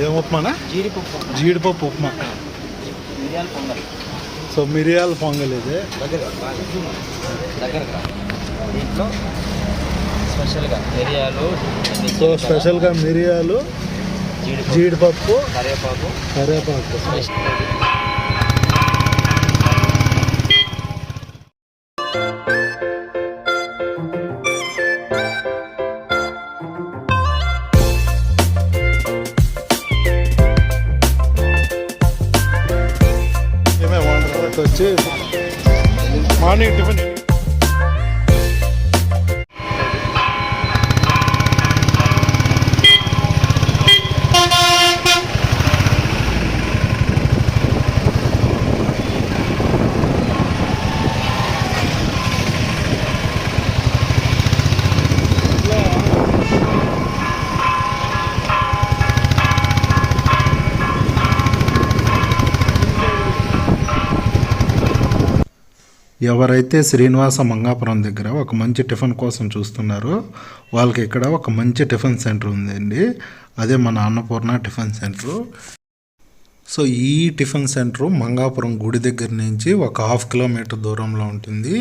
ఏం ఉప్మానా? జీడిపప్పు. జీడిపప్పు ఉప్మా. మిరియాల పొంగల్. సో మిరియాల పొంగల్ ఇది. దీంట్లో స్పెషల్గా మిరియాలు సో స్పెషల్గా మిరియాలు జీడిపప్పు జీడిపప్పు కరివేపాకు. కరివేపాకు. 100 different ఎవరైతే శ్రీనివాస మంగాపురం దగ్గర ఒక మంచి టిఫిన్ కోసం చూస్తున్నారో వాళ్ళకి ఇక్కడ ఒక మంచి టిఫిన్ సెంటర్ ఉందండి. అదే మన అన్నపూర్ణ టిఫిన్ సెంటర్. సో ఈ టిఫిన్ సెంటర్ మంగాపురం గుడి దగ్గర నుంచి ఒక హాఫ్ కిలోమీటర్ దూరంలో ఉంటుంది.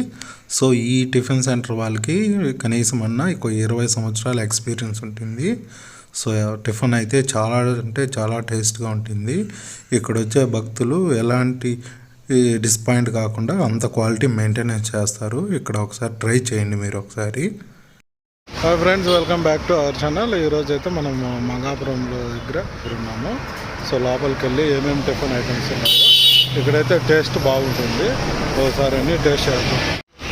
సో ఈ టిఫిన్ సెంటర్ వాళ్ళకి కనీసం అన్న ఒక ఇరవై సంవత్సరాల ఎక్స్పీరియన్స్ ఉంటుంది. సో టిఫిన్ అయితే చాలా అంటే చాలా టేస్ట్గా ఉంటుంది. ఇక్కడ వచ్చే భక్తులు ఎలాంటి డిసప్పాయింట్ కాకుండా అంత క్వాలిటీ మెయింటెనెన్స్ చేస్తారు. ఇక్కడ ఒకసారి ట్రై చేయండి మీరు ఒకసారి. Hi friends welcome back to our channel ఈరోజు అయితే మనం మంగాపురంలో దగ్గర ఉన్నాము. సో లోపలికి వెళ్ళి ఏమేమి టిఫిన్ ఐటమ్స్ ఉన్నాయో ఇక్కడైతే టేస్ట్ బాగుంటుంది. ఒకసారి అన్ని టేస్ట్ చేద్దాం.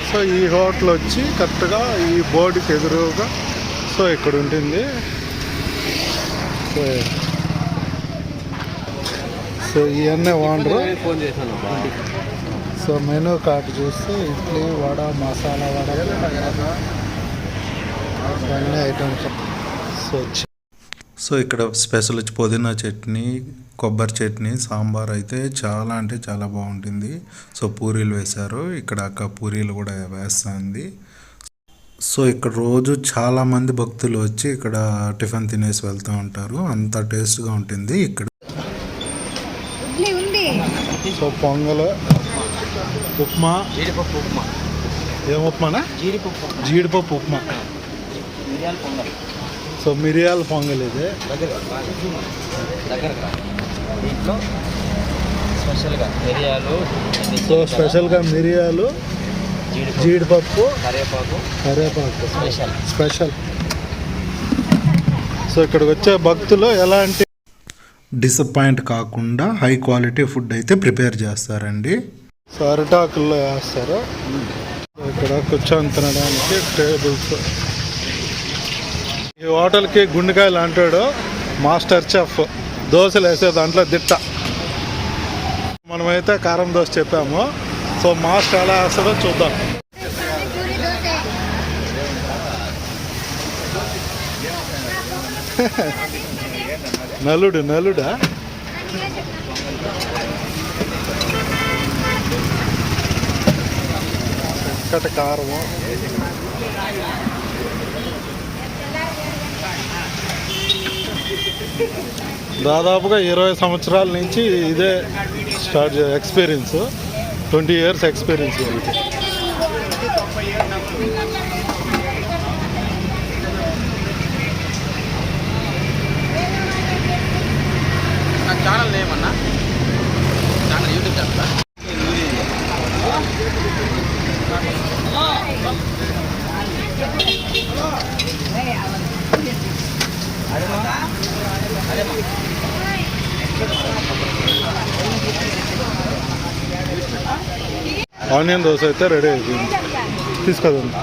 సో ఈ హోటల్ వచ్చి కరెక్ట్గా ఈ బోర్డుకి ఎదురుగా సో ఇక్కడ ఉంటుంది. సో సో ఇవన్నీ వాండరు. ఫోన్ చేశాను సో మెనూ కార్డు చూస్తే ఇడ్లీ వడ మసాలా వడ అన్ని ఐటమ్స్. సో సో ఇక్కడ స్పెషల్ వచ్చి పుదీనా చట్నీ కొబ్బరి చట్నీ సాంబార్ అయితే చాలా అంటే చాలా బాగుంటుంది. సో పూరీలు వేశారు. ఇక్కడ అక్క పూరీలు కూడా వేస్తుంది. సో ఇక్కడ రోజు చాలా మంది భక్తులు వచ్చి ఇక్కడ టిఫిన్ తినేసి వెళ్తూ ఉంటారు. అంత టేస్ట్గా ఉంటుంది ఇక్కడ. సో పొంగల్ ఉప్మా. జీడిపప్పు ఉప్మా. ఏం ఉప్మానా? జీడిపప్పు జీడిపప్పు ఉప్మా. మిరియాల పొంగల్. సో మిరియాల పొంగల్ ఇది. దగ్గర దీంట్లో స్పెషల్గా మిరియాలు సో స్పెషల్గా మిరియాలు జీడిపప్పు జీడిపప్పు కరివేపాకు. కరివేపాకు. స్పెషల్. స్పెషల్. సో ఇక్కడికి వచ్చే భక్తులు ఎలాంటి డిసప్పాయింట్ కాకుండా హై క్వాలిటీ ఫుడ్ అయితే ప్రిపేర్ చేస్తారండి. సో అరిటాకుల్లో వేస్తారు. ఇక్కడ కూర్చొని తినడానికి టేబుల్స్. ఈ హోటల్కి గుండెకాయలు అంటాడు మాస్టర్ చెఫ్. దోశలు వేసే దాంట్లో దిట్ట. మనమైతే కారం దోశ చెప్పాము. సో మాస్టర్ ఎలా వేస్తాడో చూద్దాం. Yeah. నలుడు నలుడా? కట కారము. దాదాపుగా ఇరవై సంవత్సరాల నుంచి ఇదే start experience. Twenty years experience వాళ్ళకి నా ఛానల్ నేమ్ అన్నా channel YouTube channel onion dosa అయితే రెడీ అయిపోయింది. తీసుకోదండి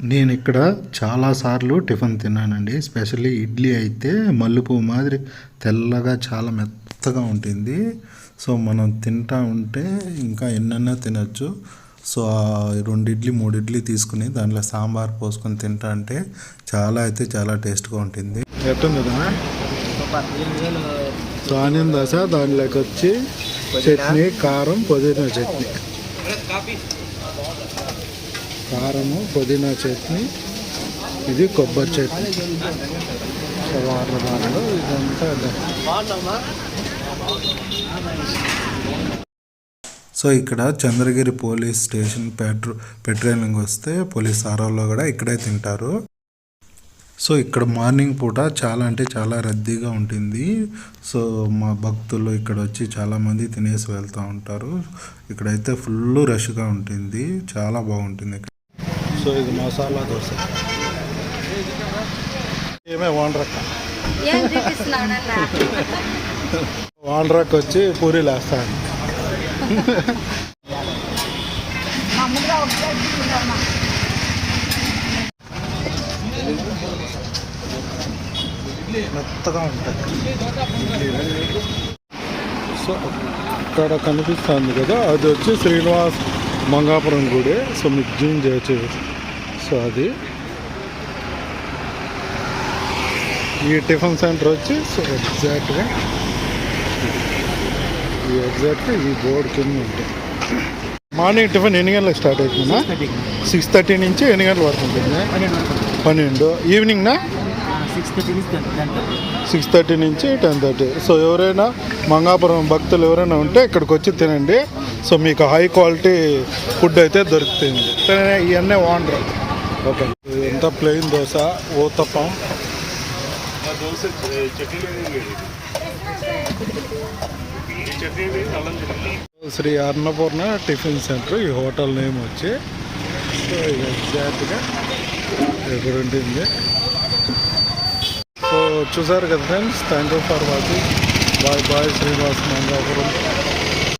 నేను ఇక్కడ చాలాసార్లు టిఫిన్ తిన్నానండి. స్పెషల్లీ ఇడ్లీ అయితే మల్లెపూ మాదిరి తెల్లగా చాలా మెత్తగా ఉంటుంది. సో మనం తింటా ఉంటే ఇంకా ఎన్నైనా తినచ్చు. సో ఆ రెండు ఇడ్లీ మూడు ఇడ్లీ తీసుకుని దాంట్లో సాంబార్ పోసుకొని తింటా అంటే చాలా అయితే చాలా టేస్ట్గా ఉంటుంది. ఎట్టుంది సో ఆనియన్ దోశ దాంట్లోకి వచ్చి చట్నీ కారం పుదీనా చట్నీ. కాఫీ. కారము పుదీనా చట్నీ ఇది కొబ్బరి చట్నీ. వాటర్ బాటిల్ ఇదంతా సో ఇక్కడ Chandragiri police station petro patrolling వస్తే పోలీస్ ఆరాల్లో కూడా ఇక్కడే తింటారు. సో ఇక్కడ మార్నింగ్ పూట చాలా అంటే చాలా రద్దీగా ఉంటుంది. సో మా భక్తులు ఇక్కడ వచ్చి చాలామంది తినేసి వెళ్తూ ఉంటారు. ఇక్కడైతే ఫుల్ రష్గా ఉంటుంది. చాలా బాగుంటుంది. ఇక్కడ సో ఇది మసాలా దోశ. ఏమే వాండ్రక్క? వాండ్రక్ వచ్చి పూరీలు వేస్తాను మెత్తగా ఉంటుంది. సో అక్కడ కనిపిస్తుంది కదా అది వచ్చి శ్రీనివాస్ మంగాపురం గుడి. సో మీకు జూమ్ చేయొచ్చు సో అది. ఈ టిఫిన్ సెంటర్ వచ్చి సో ఎగ్జాక్ట్గా ఈ ఎగ్జాక్ట్ ఈ బోర్డు కింద ఉంటుంది మార్నింగ్ టిఫిన్ ఎన్ని గంటలకు స్టార్ట్ అవుతుందా సిక్స్ థర్టీ నుంచి ఎన్ని గంటల వరకు ఉంటుంది? పన్నెండు ఈవినింగ్నా సిక్స్ థర్టీ నుంచి టెన్ థర్టీ సో ఎవరైనా మంగాపురం భక్తులు ఎవరైనా ఉంటే ఇక్కడికి వచ్చి తినండి. సో మీకు హై క్వాలిటీ ఫుడ్ అయితే దొరుకుతుంది. తినే ఇవన్నీ వాండర్. ఓకే. ఎంత plain dosa uttapam Sri Annapurna tiffin centre ఈ హోటల్ నేమ్ వచ్చి. సో ఎగ్జాక్ట్గా ఇక్కడ ఉంటుంది. చూసారు కదా friends thank you for watching bye bye Srinivas Mangapuram